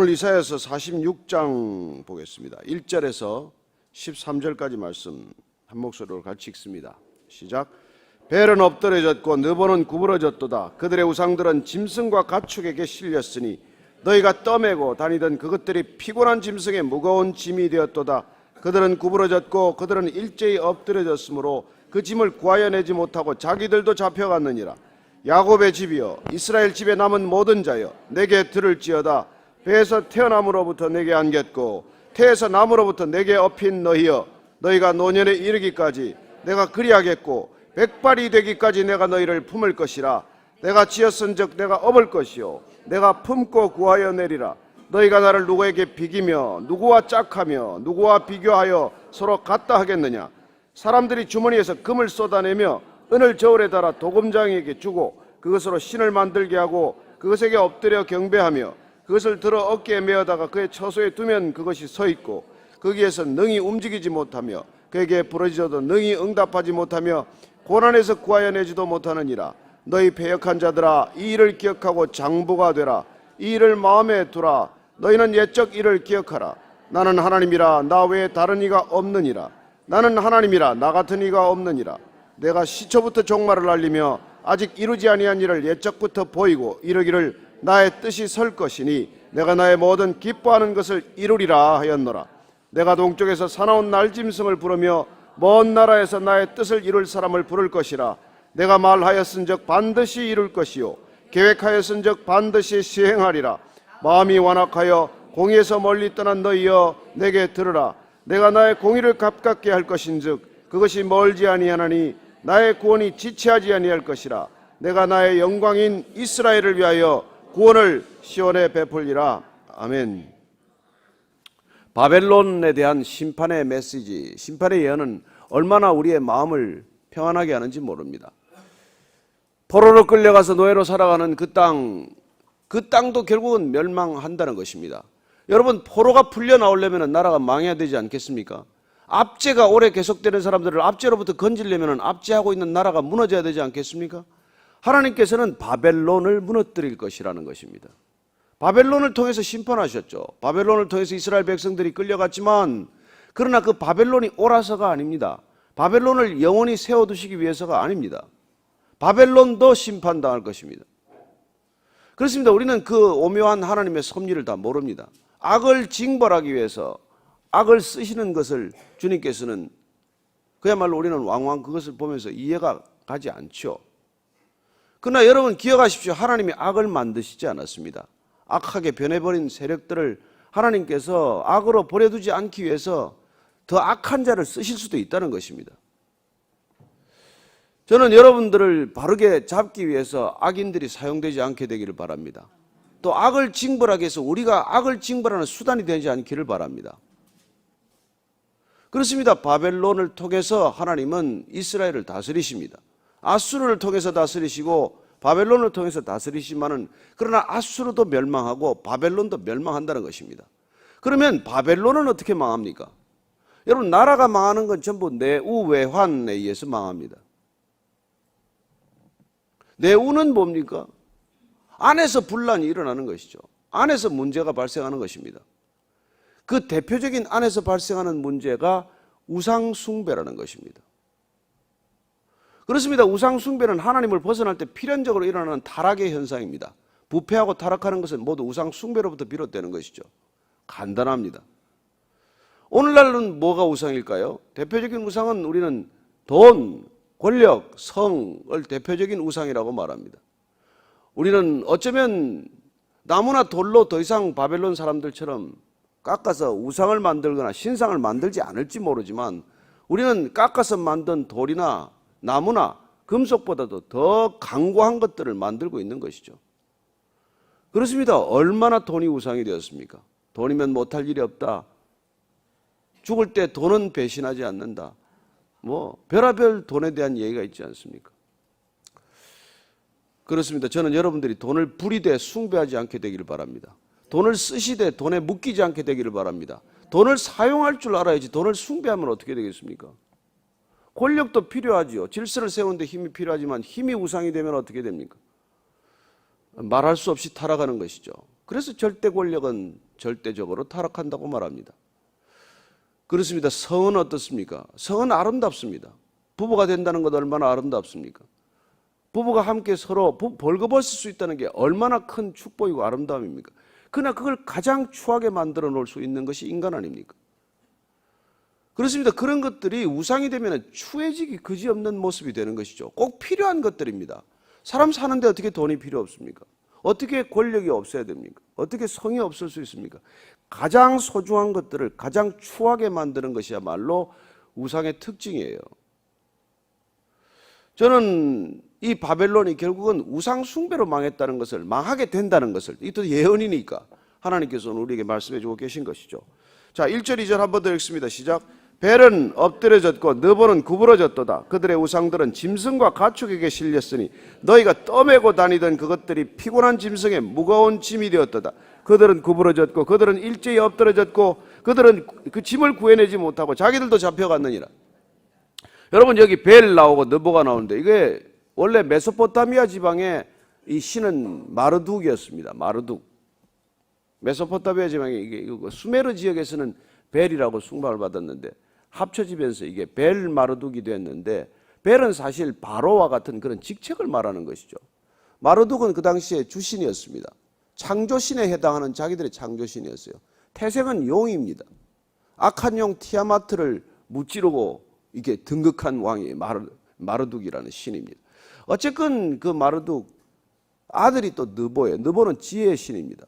오늘 이사야서 46장 보겠습니다. 1절에서 13절까지 말씀 한 목소리로 같이 읽습니다. 시작. 벨은 엎드려졌고 느보는 구부러졌도다. 그들의 우상들은 짐승과 가축에게 실렸으니 너희가 떠매고 다니던 그것들이 피곤한 짐승의 무거운 짐이 되었도다. 그들은 구부러졌고 그들은 일제히 엎드려졌으므로 그 짐을 구하여 내지 못하고 자기들도 잡혀갔느니라. 야곱의 집이여 이스라엘 집에 남은 모든 자여 내게 들을지어다 배에서 태어남으로부터 내게 안겼고 태에서 남으로부터 내게 업힌 너희여 너희가 노년에 이르기까지 내가 그리하겠고 백발이 되기까지 내가 너희를 품을 것이라. 내가 지었은즉 내가 업을 것이요. 내가 품고 구하여 내리라. 너희가 나를 누구에게 비기며 누구와 짝하며 누구와 비교하여 서로 같다 하겠느냐? 사람들이 주머니에서 금을 쏟아내며 은을 저울에 달아 도금장에게 주고 그것으로 신을 만들게 하고 그것에게 엎드려 경배하며 그것을 들어 어깨에 메어다가 그의 처소에 두면 그것이 서 있고 거기에서 능히 움직이지 못하며 그에게 부러지어도 능히 응답하지 못하며 고난에서 구하여 내지도 못하느니라. 너희 패역한 자들아 이 일을 기억하고 장부가 되라. 이 일을 마음에 두라. 너희는 옛적 일을 기억하라. 나는 하나님이라. 나 외에 다른 이가 없느니라. 나는 하나님이라. 나 같은 이가 없느니라. 내가 시초부터 종말을 알리며 아직 이루지 아니한 일을 옛적부터 보이고 이르기를 나의 뜻이 설 것이니 내가 나의 모든 기뻐하는 것을 이루리라 하였노라. 내가 동쪽에서 사나운 날짐승을 부르며 먼 나라에서 나의 뜻을 이룰 사람을 부를 것이라. 내가 말하였은즉 반드시 이룰 것이요. 계획하였은즉 반드시 시행하리라. 마음이 완악하여 공의에서 멀리 떠난 너희여 내게 들으라. 내가 나의 공의를 가깝게 할 것인즉 그것이 멀지 아니하나니 나의 구원이 지체하지 아니할 것이라. 내가 나의 영광인 이스라엘을 위하여 구원을 시온에 베풀리라 아멘. 바벨론에 대한 심판의 메시지, 심판의 예언은 얼마나 우리의 마음을 평안하게 하는지 모릅니다. 포로로 끌려가서 노예로 살아가는 그 땅, 그 땅도 결국은 멸망한다는 것입니다. 여러분, 포로가 풀려 나오려면 나라가 망해야 되지 않겠습니까? 압제가 오래 계속되는 사람들을 압제로부터 건지려면 압제하고 있는 나라가 무너져야 되지 않겠습니까? 하나님께서는 바벨론을 무너뜨릴 것이라는 것입니다. 바벨론을 통해서 심판하셨죠. 바벨론을 통해서 이스라엘 백성들이 끌려갔지만 그러나 그 바벨론이 옳아서가 아닙니다. 바벨론을 영원히 세워두시기 위해서가 아닙니다. 바벨론도 심판당할 것입니다. 그렇습니다. 우리는 그 오묘한 하나님의 섭리를 다 모릅니다. 악을 징벌하기 위해서 악을 쓰시는 것을 주님께서는 그야말로 우리는 왕왕 그것을 보면서 이해가 가지 않죠. 그러나 여러분 기억하십시오. 하나님이 악을 만드시지 않았습니다. 악하게 변해버린 세력들을 하나님께서 악으로 버려두지 않기 위해서 더 악한 자를 쓰실 수도 있다는 것입니다. 저는 여러분들을 바르게 잡기 위해서 악인들이 사용되지 않게 되기를 바랍니다. 또 악을 징벌하기 위해서 우리가 악을 징벌하는 수단이 되지 않기를 바랍니다. 그렇습니다. 바벨론을 통해서 하나님은 이스라엘을 다스리십니다. 아수르를 통해서 다스리시고 바벨론을 통해서 다스리시만은 그러나 아수르도 멸망하고 바벨론도 멸망한다는 것입니다. 그러면 바벨론은 어떻게 망합니까? 여러분 나라가 망하는 건 전부 내우 외환에 의해서 망합니다. 내우는 뭡니까? 안에서 분란이 일어나는 것이죠. 안에서 문제가 발생하는 것입니다. 그 대표적인 안에서 발생하는 문제가 우상 숭배라는 것입니다. 그렇습니다. 우상 숭배는 하나님을 벗어날 때 필연적으로 일어나는 타락의 현상입니다. 부패하고 타락하는 것은 모두 우상 숭배로부터 비롯되는 것이죠. 간단합니다. 오늘날은 뭐가 우상일까요? 대표적인 우상은 우리는 돈, 권력, 성을 대표적인 우상이라고 말합니다. 우리는 어쩌면 나무나 돌로 더 이상 바벨론 사람들처럼 깎아서 우상을 만들거나 신상을 만들지 않을지 모르지만 우리는 깎아서 만든 돌이나 나무나 금속보다도 더 강고한 것들을 만들고 있는 것이죠. 그렇습니다. 얼마나 돈이 우상이 되었습니까? 돈이면 못할 일이 없다. 죽을 때 돈은 배신하지 않는다. 뭐 별하별 돈에 대한 얘기가 있지 않습니까? 그렇습니다. 저는 여러분들이 돈을 불이되 숭배하지 않게 되기를 바랍니다. 돈을 쓰시되 돈에 묶이지 않게 되기를 바랍니다. 돈을 사용할 줄 알아야지 돈을 숭배하면 어떻게 되겠습니까? 권력도 필요하지요. 질서를 세우는데 힘이 필요하지만 힘이 우상이 되면 어떻게 됩니까? 말할 수 없이 타락하는 것이죠. 그래서 절대 권력은 절대적으로 타락한다고 말합니다. 그렇습니다. 성은 어떻습니까? 성은 아름답습니다. 부부가 된다는 것 얼마나 아름답습니까? 부부가 함께 서로 부- 벌거벗을 수 있다는 게 얼마나 큰 축복이고 아름다움입니까? 그러나 그걸 가장 추하게 만들어 놓을 수 있는 것이 인간 아닙니까? 그렇습니다. 그런 것들이 우상이 되면 추해지기 그지없는 모습이 되는 것이죠. 꼭 필요한 것들입니다. 사람 사는데 어떻게 돈이 필요 없습니까? 어떻게 권력이 없어야 됩니까? 어떻게 성이 없을 수 있습니까? 가장 소중한 것들을 가장 추하게 만드는 것이야말로 우상의 특징이에요. 저는 이 바벨론이 결국은 우상 숭배로 망했다는 것을 망하게 된다는 것을 이또 예언이니까 하나님께서는 우리에게 말씀해 주고 계신 것이죠. 자, 1절 2절 한번 더 읽습니다. 시작. 벨은 엎드려졌고 너보는 구부러졌도다. 그들의 우상들은 짐승과 가축에게 실렸으니 너희가 떠매고 다니던 그것들이 피곤한 짐승의 무거운 짐이 되었도다. 그들은 구부러졌고 그들은 일제히 엎드려졌고 그들은 그 짐을 구해내지 못하고 자기들도 잡혀갔느니라. 여러분 여기 벨 나오고 느보가 나오는데 이게 원래 메소포타미아 지방의 이 신은 마르둑이었습니다. 마르둑. 메소포타미아 지방의 이게 수메르 지역에서는 벨이라고 숭배를 받았는데 합쳐지면서 이게 벨 마르둑이 됐는데 벨은 사실 바로와 같은 그런 직책을 말하는 것이죠. 마르둑은 그 당시에 주신이었습니다. 창조신에 해당하는 자기들의 창조신이었어요. 태생은 용입니다. 악한 용 티아마트를 무찌르고 이게 등극한 왕이 마르, 마르둑이라는 신입니다. 어쨌건 그 마르둑 아들이 또 느보예요. 느보는 지혜의 신입니다.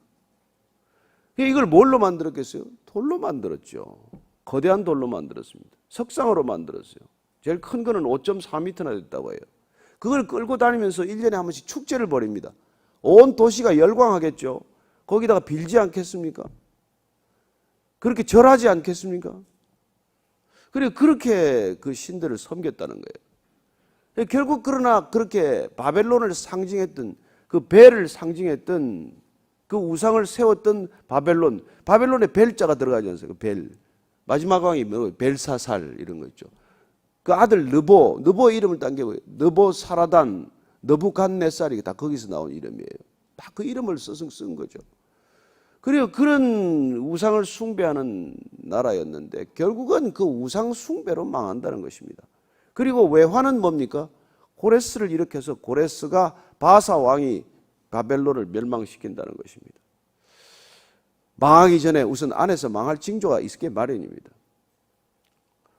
이걸 뭘로 만들었겠어요? 돌로 만들었죠. 거대한 돌로 만들었습니다. 석상으로 만들었어요. 제일 큰 거는 5.4m나 됐다고 해요. 그걸 끌고 다니면서 1년에 한 번씩 축제를 벌입니다. 온 도시가 열광하겠죠. 거기다가 빌지 않겠습니까? 그렇게 절하지 않겠습니까? 그리고 그렇게 그 신들을 섬겼다는 거예요. 결국 그러나 그렇게 바벨론을 상징했던 그 벨을 상징했던 그 우상을 세웠던 바벨론, 바벨론에 벨자가 들어가지 않습니까? 벨. 마지막 왕이 뭐 벨사살 이런 거 있죠. 그 아들 느보, 느보 이름을 딴게 뭐예요? 느보 사라단, 느부갓네살이 다 거기서 나온 이름이에요. 다 그 이름을 써서 쓴 거죠. 그리고 그런 우상을 숭배하는 나라였는데 결국은 그 우상 숭배로 망한다는 것입니다. 그리고 외환은 뭡니까? 고레스를 일으켜서 고레스가 바사 왕이 바벨론을 멸망시킨다는 것입니다. 망하기 전에 우선 안에서 망할 징조가 있게 마련입니다.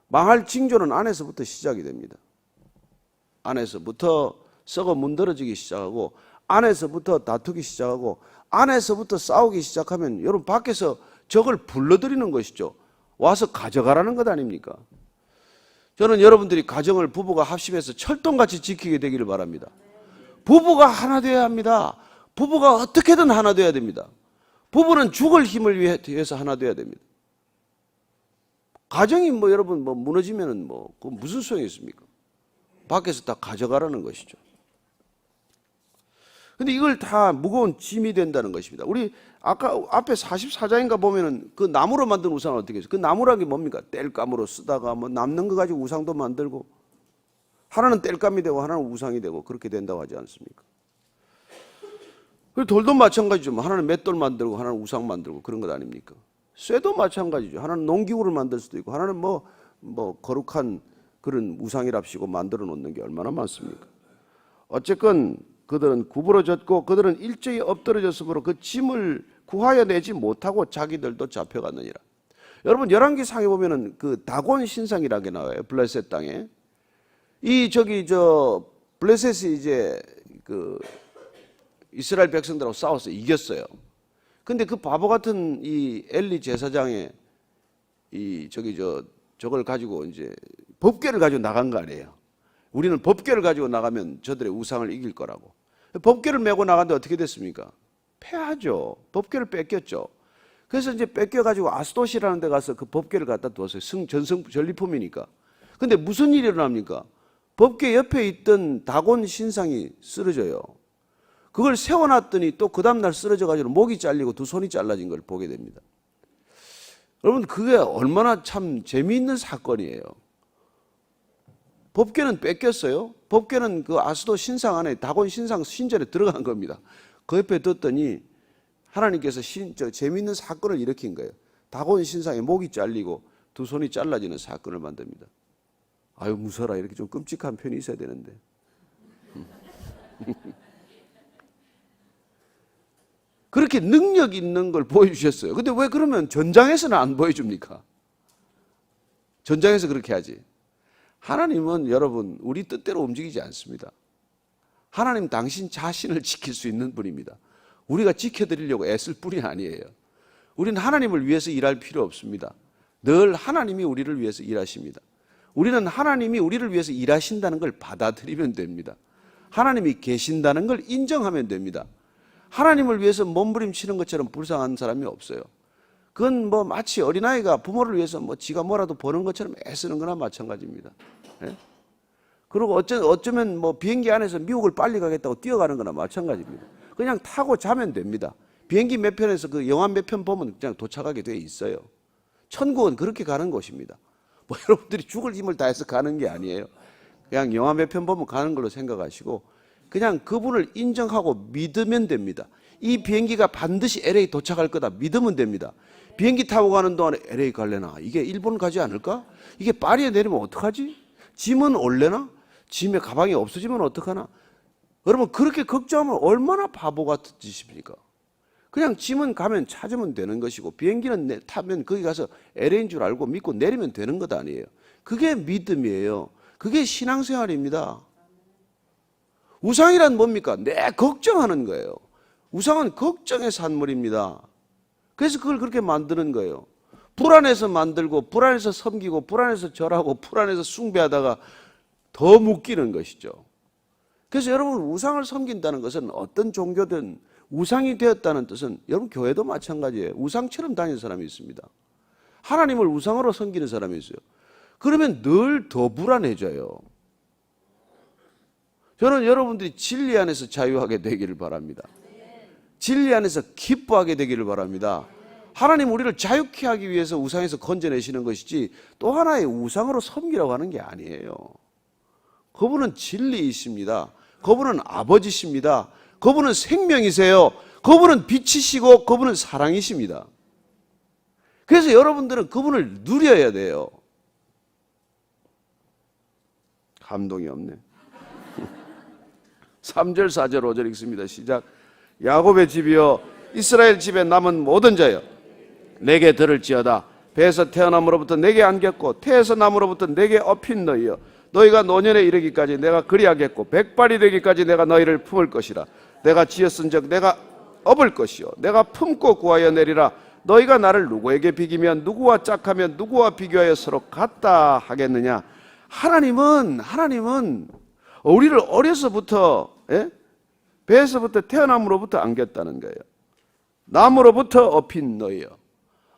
망할 징조는 안에서부터 시작이 됩니다. 안에서부터 썩어 문드러지기 시작하고 안에서부터 다투기 시작하고 안에서부터 싸우기 시작하면 여러분 밖에서 적을 불러들이는 것이죠. 와서 가져가라는 것 아닙니까? 저는 여러분들이 가정을 부부가 합심해서 철동같이 지키게 되기를 바랍니다. 부부가 하나 되어야 합니다. 부부가 어떻게든 하나 되어야 됩니다. 부부는 죽을 힘을 위해- 위해서 하나 되어야 됩니다. 가정이 뭐 여러분 뭐 무너지면은 뭐 그 무슨 소용이 있습니까? 밖에서 다 가져가라는 것이죠. 근데 이걸 다 무거운 짐이 된다는 것입니다. 우리 아까 앞에 44장인가 보면은 그 나무로 만든 우상은 어떻게 했어요? 그 나무라는 게 뭡니까? 땔감으로 쓰다가 뭐 남는 거 가지고 우상도 만들고 하나는 땔감이 되고 하나는 우상이 되고 그렇게 된다고 하지 않습니까? 그 돌도 마찬가지죠. 뭐 하나는 맷돌 만들고 하나는 우상 만들고 그런 것 아닙니까? 쇠도 마찬가지죠. 하나는 농기구를 만들 수도 있고 하나는 뭐, 뭐 거룩한 그런 우상이랍시고 만들어 놓는 게 얼마나 많습니까? 어쨌건 그들은 구부러졌고 그들은 일제히 엎드러졌으므로 그 짐을 구하여 내지 못하고 자기들도 잡혀갔느니라. 여러분 열왕기 상에 보면은 그 다곤 신상이라는 게 나와요. 블레셋 땅에. 이 저기 저 블레셋이 이제 그 이스라엘 백성들하고 싸워서 이겼어요. 근데 그 바보 같은 이 엘리 제사장의 이 저기 저 저걸 가지고 이제 법궤를 가지고 나간 거 아니에요. 우리는 법궤를 가지고 나가면 저들의 우상을 이길 거라고. 법궤를 메고 나갔는데 어떻게 됐습니까? 패하죠. 법궤를 뺏겼죠. 그래서 이제 뺏겨 가지고 아스도시라는 데 가서 그 법궤를 갖다 두었어요. 승, 전승, 전리품이니까. 근데 무슨 일이 일어납니까? 법궤 옆에 있던 다곤 신상이 쓰러져요. 그걸 세워놨더니 또 그 다음날 쓰러져가지고 목이 잘리고 두 손이 잘라진 걸 보게 됩니다. 여러분, 그게 얼마나 참 재미있는 사건이에요. 법궤는 뺏겼어요. 법궤는 그 아스도 신상 안에 다곤 신상 신전에 들어간 겁니다. 그 옆에 뒀더니 하나님께서 신, 저, 재미있는 사건을 일으킨 거예요. 다곤 신상의 목이 잘리고 두 손이 잘라지는 사건을 만듭니다. 아유 무서라 이렇게 좀 끔찍한 편이 있어야 되는데. 그렇게 능력 있는 걸 보여주셨어요. 근데 왜 그러면 전장에서는 안 보여줍니까? 전장에서 그렇게 하지. 하나님은 여러분 우리 뜻대로 움직이지 않습니다. 하나님 당신 자신을 지킬 수 있는 분입니다. 우리가 지켜드리려고 애쓸 뿐이 아니에요. 우리는 하나님을 위해서 일할 필요 없습니다. 늘 하나님이 우리를 위해서 일하십니다. 우리는 하나님이 우리를 위해서 일하신다는 걸 받아들이면 됩니다. 하나님이 계신다는 걸 인정하면 됩니다. 하나님을 위해서 몸부림치는 것처럼 불쌍한 사람이 없어요. 그건 뭐 마치 어린아이가 부모를 위해서 뭐 지가 뭐라도 버는 것처럼 애쓰는 거나 마찬가지입니다. 예? 그리고 어쩌, 어쩌면 뭐 비행기 안에서 미국을 빨리 가겠다고 뛰어가는 거나 마찬가지입니다. 그냥 타고 자면 됩니다. 비행기 몇 편에서 그 영화 몇 편 보면 그냥 도착하게 돼 있어요. 천국은 그렇게 가는 곳입니다. 뭐 여러분들이 죽을 힘을 다해서 가는 게 아니에요. 그냥 영화 몇 편 보면 가는 걸로 생각하시고 그냥 그분을 인정하고 믿으면 됩니다. 이 비행기가 반드시 LA 도착할 거다 믿으면 됩니다. 비행기 타고 가는 동안에 LA 갈래나? 이게 일본 가지 않을까? 이게 파리에 내리면 어떡하지? 짐은 올래나? 짐에 가방이 없어지면 어떡하나? 여러분 그렇게 걱정하면 얼마나 바보 같은 짓입니까? 그냥 짐은 가면 찾으면 되는 것이고 비행기는 내- 타면 거기 가서 LA인 줄 알고 믿고 내리면 되는 것 아니에요. 그게 믿음이에요. 그게 신앙생활입니다. 우상이란 뭡니까? 내 걱정하는 거예요. 우상은 걱정의 산물입니다. 그래서 그걸 그렇게 만드는 거예요. 불안해서 만들고 불안해서 섬기고 불안해서 절하고 불안해서 숭배하다가 더 묶이는 것이죠. 그래서 여러분 우상을 섬긴다는 것은 어떤 종교든 우상이 되었다는 뜻은 여러분 교회도 마찬가지예요. 우상처럼 다니는 사람이 있습니다. 하나님을 우상으로 섬기는 사람이 있어요. 그러면 늘 더 불안해져요. 저는 여러분들이 진리 안에서 자유하게 되기를 바랍니다. 진리 안에서 기뻐하게 되기를 바랍니다. 하나님 우리를 자유케 하기 위해서 우상에서 건져내시는 것이지 또 하나의 우상으로 섬기라고 하는 게 아니에요. 그분은 진리이십니다. 그분은 아버지십니다. 그분은 생명이세요. 그분은 빛이시고 그분은 사랑이십니다. 그래서 여러분들은 그분을 누려야 돼요. 감동이 없네. 3절, 4절, 5절 읽습니다. 시작. 야곱의 집이여 이스라엘 집에 남은 모든 자여 내게 들을지어다. 배에서 태어남으로부터 내게 안겼고 태에서 남으로부터 내게 업힌 너희여. 너희가 노년에 이르기까지 내가 그리하겠고 백발이 되기까지 내가 너희를 품을 것이라. 내가 지었은즉 내가 업을 것이요. 내가 품고 구하여 내리라. 너희가 나를 누구에게 비기면 누구와 짝하면 누구와 비교하여 서로 같다 하겠느냐? 하나님은 하나님은 우리를 어려서부터 예? 배에서부터 태어남으로부터 안겼다는 거예요. 남으로부터 업힌 너희요.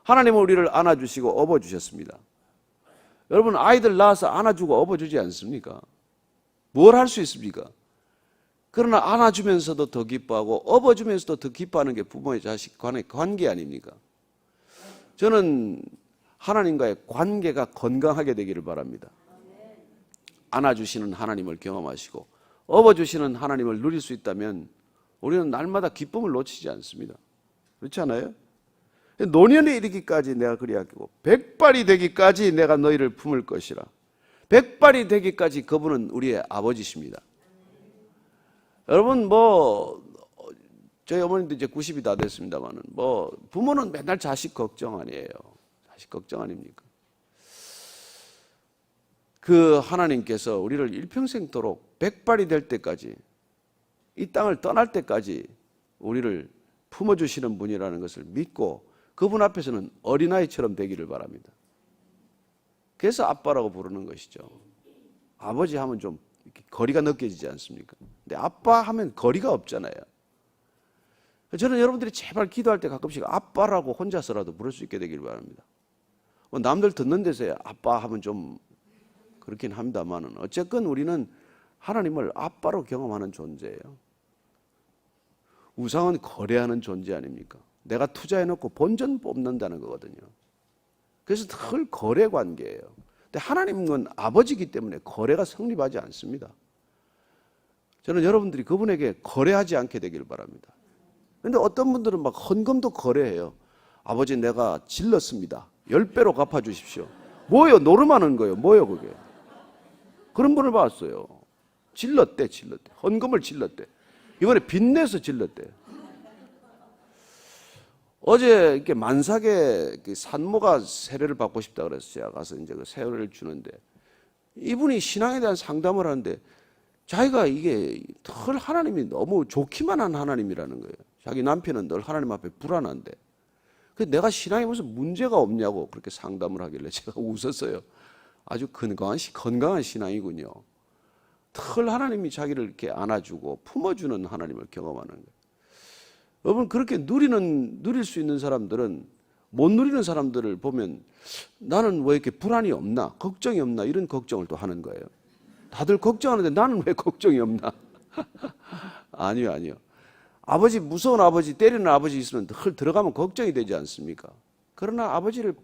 하나님은 우리를 안아주시고 업어주셨습니다. 여러분 아이들 낳아서 안아주고 업어주지 않습니까? 뭘 할 수 있습니까? 그러나 안아주면서도 더 기뻐하고 업어주면서도 더 기뻐하는 게 부모의 자식 간의 관계 아닙니까? 저는 하나님과의 관계가 건강하게 되기를 바랍니다. 안아주시는 하나님을 경험하시고 업어주시는 하나님을 누릴 수 있다면 우리는 날마다 기쁨을 놓치지 않습니다. 그렇지 않아요? 노년에 이르기까지 내가 그리하고 백발이 되기까지 내가 너희를 품을 것이라. 백발이 되기까지 그분은 우리의 아버지십니다. 여러분 뭐 저희 어머님도 이제 90이 다 됐습니다만은 뭐 부모는 맨날 자식 걱정 아니에요. 자식 걱정 아닙니까? 그 하나님께서 우리를 일평생도록 백발이 될 때까지 이 땅을 떠날 때까지 우리를 품어주시는 분이라는 것을 믿고 그분 앞에서는 어린아이처럼 되기를 바랍니다. 그래서 아빠라고 부르는 것이죠. 아버지 하면 좀 거리가 느껴지지 않습니까? 근데 아빠 하면 거리가 없잖아요. 저는 여러분들이 제발 기도할 때 가끔씩 아빠라고 혼자서라도 부를 수 있게 되기를 바랍니다. 뭐 남들 듣는 데서 아빠 하면 좀 그렇긴 합니다만은 어쨌건 우리는 하나님을 아빠로 경험하는 존재예요. 우상은 거래하는 존재 아닙니까? 내가 투자해놓고 본전 뽑는다는 거거든요. 그래서 늘 거래 관계예요. 근데 하나님은 아버지기 때문에 거래가 성립하지 않습니다. 저는 여러분들이 그분에게 거래하지 않게 되기를 바랍니다. 근데 어떤 분들은 막 헌금도 거래해요. 아버지 내가 질렀습니다. 열 배로 갚아 주십시오. 뭐요? 노름하는 거예요. 뭐요 그게? 그런 분을 봤어요. 질렀대, 질렀대. 헌금을 질렀대. 이번에 빚내서 질렀대. 어제 이렇게 만삭에 그 산모가 세례를 받고 싶다 그래서 제가 가서 이제 그 세례를 주는데 이분이 신앙에 대한 상담을 하는데 자기가 이게 늘 하나님이 너무 좋기만 한 하나님이라는 거예요. 자기 남편은 늘 하나님 앞에 불안한데. 그 내가 신앙에 무슨 문제가 없냐고 그렇게 상담을 하길래 제가 웃었어요. 아주 건강한, 시- 건강한 신앙이군요. 늘 하나님이 자기를 이렇게 안아주고 품어주는 하나님을 경험하는 거예요. 여러분 그렇게 누리는 누릴 수 있는 사람들은 못 누리는 사람들을 보면 나는 왜 이렇게 불안이 없나 걱정이 없나 이런 걱정을 또 하는 거예요. 다들 걱정하는데 나는 왜 걱정이 없나? 아니요 아니요. 아버지 무서운 아버지 때리는 아버지 있으면 늘 들어가면 걱정이 되지 않습니까? 그러나 아버지를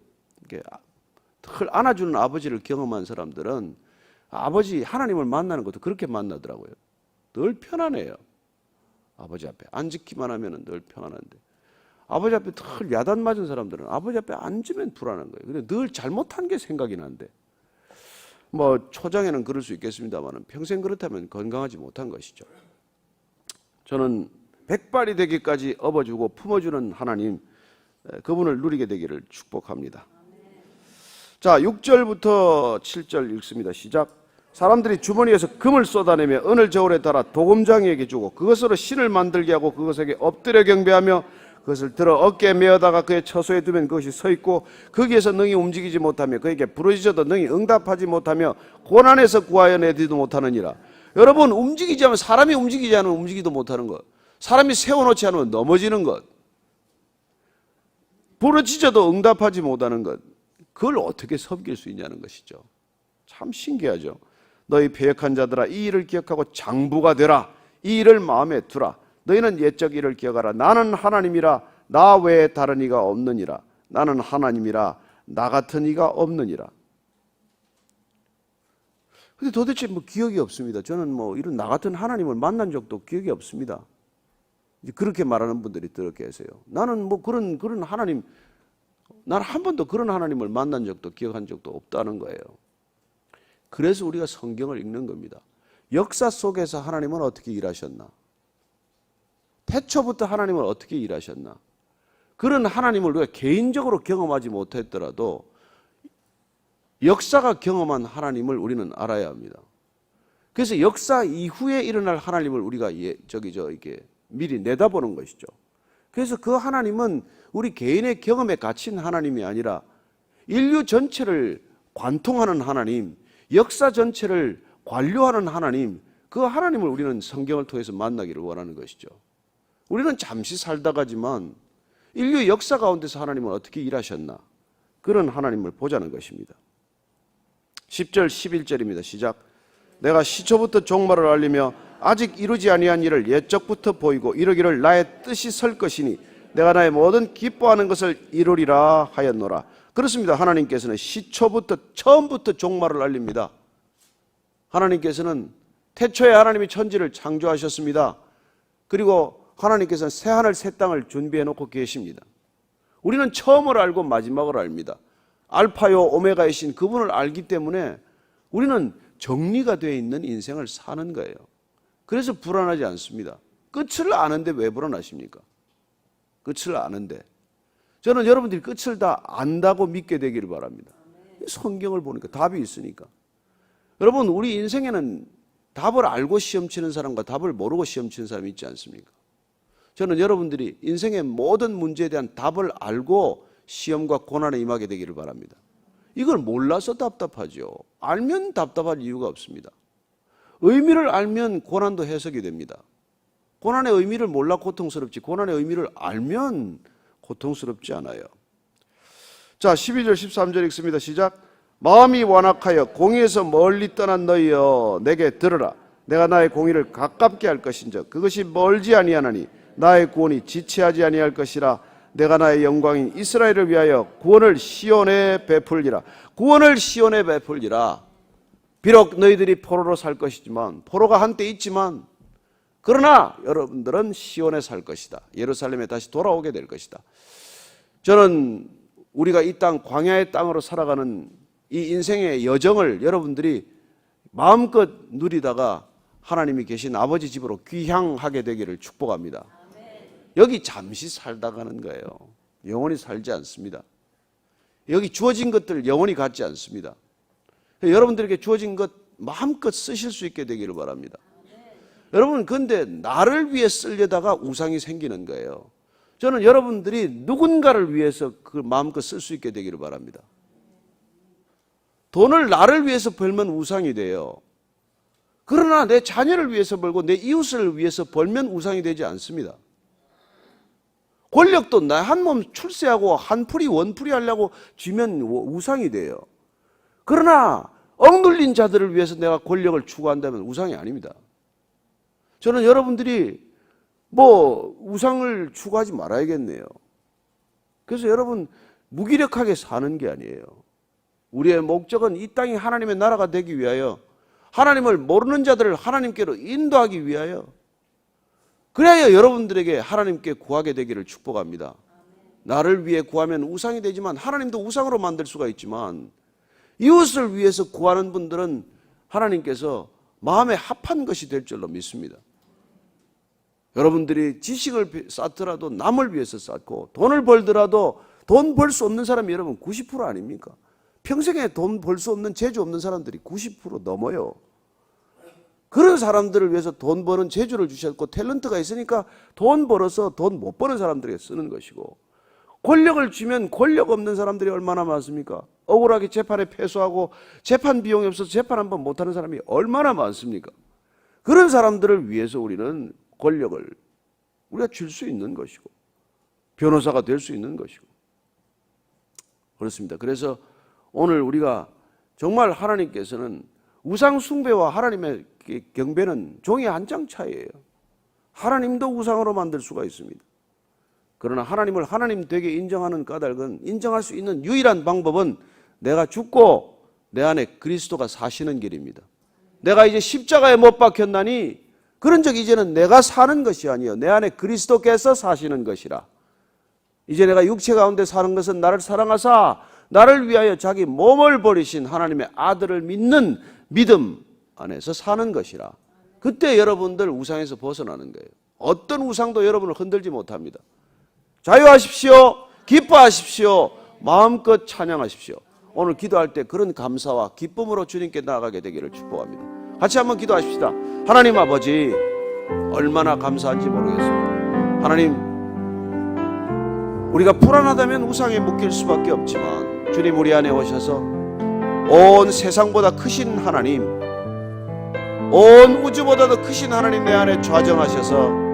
이렇게 늘 안아주는 아버지를 경험한 사람들은 아버지 하나님을 만나는 것도 그렇게 만나더라고요. 늘 편안해요. 아버지 앞에 앉기만 하면 늘 평안한데 아버지 앞에 늘 야단 맞은 사람들은 아버지 앞에 앉으면 불안한 거예요. 근데 늘 잘못한 게 생각이 나는데 뭐 초장에는 그럴 수 있겠습니다만 평생 그렇다면 건강하지 못한 것이죠. 저는 백발이 되기까지 업어주고 품어주는 하나님 에, 그분을 누리게 되기를 축복합니다. 자, 6절부터 7절 읽습니다. 시작. 사람들이 주머니에서 금을 쏟아내며 은을 저울에 달아 도금장이에게 주고 그것으로 신을 만들게 하고 그것에게 엎드려 경배하며 그것을 들어 어깨에 메어다가 그의 처소에 두면 그것이 서 있고 거기에서 능히 움직이지 못하며 그에게 부르짖어도 능히 응답하지 못하며 고난에서 구하여 내지도 못하느니라. 여러분 움직이지 않으면 사람이 움직이지 않으면 움직이도 못하는 것. 사람이 세워놓지 않으면 넘어지는 것. 부르짖어도 응답하지 못하는 것. 그걸 어떻게 섬길 수 있냐는 것이죠. 참 신기하죠. 너희 배역한 자들아 이 일을 기억하고 장부가 되라. 이 일을 마음에 두라. 너희는 옛적 일을 기억하라. 나는 하나님이라 나 외에 다른 이가 없느니라. 나는 하나님이라 나 같은 이가 없느니라. 근데 도대체 뭐 기억이 없습니다. 저는 뭐 이런 나 같은 하나님을 만난 적도 기억이 없습니다. 그렇게 말하는 분들이 들어 계세요. 나는 뭐 그런 그런 하나님 나는 한 번도 그런 하나님을 만난 적도 기억한 적도 없다는 거예요. 그래서 우리가 성경을 읽는 겁니다. 역사 속에서 하나님은 어떻게 일하셨나? 태초부터 하나님은 어떻게 일하셨나? 그런 하나님을 우리가 개인적으로 경험하지 못했더라도 역사가 경험한 하나님을 우리는 알아야 합니다. 그래서 역사 이후에 일어날 하나님을 우리가 예, 저기 저 이렇게 미리 내다보는 것이죠. 그래서 그 하나님은 우리 개인의 경험에 갇힌 하나님이 아니라 인류 전체를 관통하는 하나님, 역사 전체를 관료하는 하나님, 그 하나님을 우리는 성경을 통해서 만나기를 원하는 것이죠. 우리는 잠시 살다가지만 인류 역사 가운데서 하나님은 어떻게 일하셨나 그런 하나님을 보자는 것입니다. 10절 11절입니다. 시작. 내가 시초부터 종말을 알리며 아직 이루지 아니한 일을 옛적부터 보이고 이르기를 나의 뜻이 설 것이니 내가 나의 모든 기뻐하는 것을 이루리라 하였노라. 그렇습니다. 하나님께서는 시초부터 처음부터 종말을 알립니다. 하나님께서는 태초에 하나님이 천지를 창조하셨습니다. 그리고 하나님께서는 새 하늘 새 땅을 준비해 놓고 계십니다. 우리는 처음을 알고 마지막을 압니다. 알파요 오메가이신 그분을 알기 때문에 우리는 정리가 되어 있는 인생을 사는 거예요. 그래서 불안하지 않습니다. 끝을 아는데 왜 불안하십니까? 끝을 아는데. 저는 여러분들이 끝을 다 안다고 믿게 되기를 바랍니다. 성경을 보니까 답이 있으니까. 여러분, 우리 인생에는 답을 알고 시험 치는 사람과 답을 모르고 시험 치는 사람이 있지 않습니까? 저는 여러분들이 인생의 모든 문제에 대한 답을 알고 시험과 고난에 임하게 되기를 바랍니다. 이걸 몰라서 답답하죠. 알면 답답할 이유가 없습니다. 의미를 알면 고난도 해석이 됩니다. 고난의 의미를 몰라 고통스럽지 고난의 의미를 알면 고통스럽지 않아요. 자, 12절 13절 읽습니다. 시작. 마음이 완악하여 공의에서 멀리 떠난 너희여 내게 들으라. 내가 나의 공의를 가깝게 할 것인즉 그것이 멀지 아니하나니 나의 구원이 지체하지 아니할 것이라. 내가 나의 영광인 이스라엘을 위하여 구원을 시온에 베풀리라. 구원을 시온에 베풀리라. 비록 너희들이 포로로 살 것이지만 포로가 한때 있지만 그러나 여러분들은 시온에 살 것이다. 예루살렘에 다시 돌아오게 될 것이다. 저는 우리가 이 땅 광야의 땅으로 살아가는 이 인생의 여정을 여러분들이 마음껏 누리다가 하나님이 계신 아버지 집으로 귀향하게 되기를 축복합니다. 여기 잠시 살다 가는 거예요. 영원히 살지 않습니다. 여기 주어진 것들 영원히 갖지 않습니다. 여러분들에게 주어진 것 마음껏 쓰실 수 있게 되기를 바랍니다. 여러분, 근데 나를 위해 쓰려다가 우상이 생기는 거예요. 저는 여러분들이 누군가를 위해서 그 마음껏 쓸 수 있게 되기를 바랍니다. 돈을 나를 위해서 벌면 우상이 돼요. 그러나 내 자녀를 위해서 벌고 내 이웃을 위해서 벌면 우상이 되지 않습니다. 권력도 나 한 몸 출세하고 한 풀이 원풀이 하려고 쥐면 우상이 돼요. 그러나 억눌린 자들을 위해서 내가 권력을 추구한다면 우상이 아닙니다. 저는 여러분들이 뭐 우상을 추구하지 말아야겠네요. 그래서 여러분 무기력하게 사는 게 아니에요. 우리의 목적은 이 땅이 하나님의 나라가 되기 위하여 하나님을 모르는 자들을 하나님께로 인도하기 위하여 그래야 여러분들에게 하나님께 구하게 되기를 축복합니다. 나를 위해 구하면 우상이 되지만 하나님도 우상으로 만들 수가 있지만 이웃을 위해서 구하는 분들은 하나님께서 마음에 합한 것이 될 줄로 믿습니다. 여러분들이 지식을 쌓더라도 남을 위해서 쌓고 돈을 벌더라도 돈 벌 수 없는 사람이 여러분 90% 아닙니까? 평생에 돈 벌 수 없는 재주 없는 사람들이 90% 넘어요. 그런 사람들을 위해서 돈 버는 재주를 주셨고 탤런트가 있으니까 돈 벌어서 돈 못 버는 사람들에게 쓰는 것이고 권력을 주면 권력 없는 사람들이 얼마나 많습니까? 억울하게 재판에 패소하고 재판 비용이 없어서 재판 한 번 못하는 사람이 얼마나 많습니까? 그런 사람들을 위해서 우리는 권력을 우리가 줄 수 있는 것이고 변호사가 될 수 있는 것이고 그렇습니다. 그래서 오늘 우리가 정말 하나님께서는 우상 숭배와 하나님의 경배는 종이 한 장 차이예요. 하나님도 우상으로 만들 수가 있습니다. 그러나 하나님을 하나님 되게 인정하는 까닭은 인정할 수 있는 유일한 방법은 내가 죽고 내 안에 그리스도가 사시는 길입니다. 내가 이제 십자가에 못 박혔나니 그런 적 이제는 내가 사는 것이 아니요 내 안에 그리스도께서 사시는 것이라. 이제 내가 육체 가운데 사는 것은 나를 사랑하사 나를 위하여 자기 몸을 버리신 하나님의 아들을 믿는 믿음 안에서 사는 것이라. 그때 여러분들 우상에서 벗어나는 거예요. 어떤 우상도 여러분을 흔들지 못합니다. 자유하십시오. 기뻐하십시오. 마음껏 찬양하십시오. 오늘 기도할 때 그런 감사와 기쁨으로 주님께 나아가게 되기를 축복합니다. 같이 한번 기도하십시다. 하나님 아버지, 얼마나 감사한지 모르겠습니다. 하나님, 우리가 불안하다면 우상에 묶일 수밖에 없지만 주님 우리 안에 오셔서 온 세상보다 크신 하나님, 온 우주보다도 크신 하나님 내 안에 좌정하셔서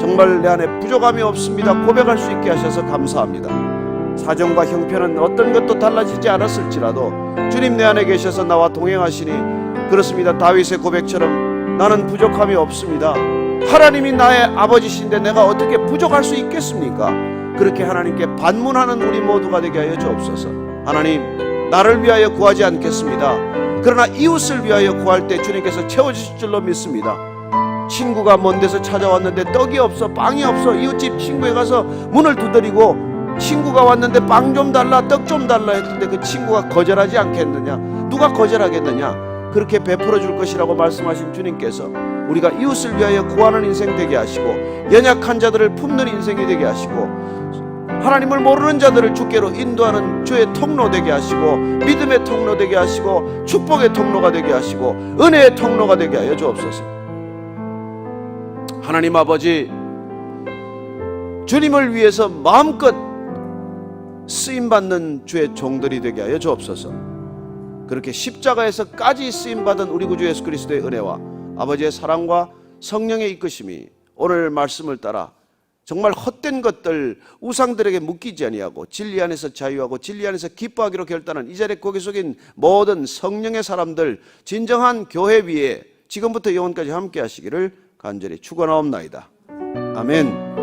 정말 내 안에 부족함이 없습니다. 고백할 수 있게 하셔서 감사합니다. 사정과 형편은 어떤 것도 달라지지 않았을지라도 주님 내 안에 계셔서 나와 동행하시니 그렇습니다. 다윗의 고백처럼 나는 부족함이 없습니다. 하나님이 나의 아버지신데 내가 어떻게 부족할 수 있겠습니까? 그렇게 하나님께 반문하는 우리 모두가 되게 하여 주옵소서. 하나님, 나를 위하여 구하지 않겠습니다. 그러나 이웃을 위하여 구할 때 주님께서 채워주실 줄로 믿습니다. 친구가 먼 데서 찾아왔는데 떡이 없어 빵이 없어 이웃집 친구에 가서 문을 두드리고 친구가 왔는데 빵 좀 달라 떡 좀 달라 했는데 그 친구가 거절하지 않겠느냐 누가 거절하겠느냐 그렇게 베풀어 줄 것이라고 말씀하신 주님께서 우리가 이웃을 위하여 구하는 인생 되게 하시고 연약한 자들을 품는 인생이 되게 하시고 하나님을 모르는 자들을 주께로 인도하는 주의 통로 되게 하시고 믿음의 통로 되게 하시고 축복의 통로가 되게 하시고 은혜의 통로가 되게 하여 주옵소서. 하나님 아버지 주님을 위해서 마음껏 쓰임 받는 주의 종들이 되게 하여 주옵소서. 그렇게 십자가에서까지 쓰임 받은 우리 구주 예수 그리스도의 은혜와 아버지의 사랑과 성령의 이끄심이 오늘 말씀을 따라 정말 헛된 것들 우상들에게 묶이지 아니하고 진리 안에서 자유하고 진리 안에서 기뻐하기로 결단한 이 자리에 고개 숙인 모든 성령의 사람들 진정한 교회 위에 지금부터 영원까지 함께 하시기를 간절히 축원하옵나이다. 아멘.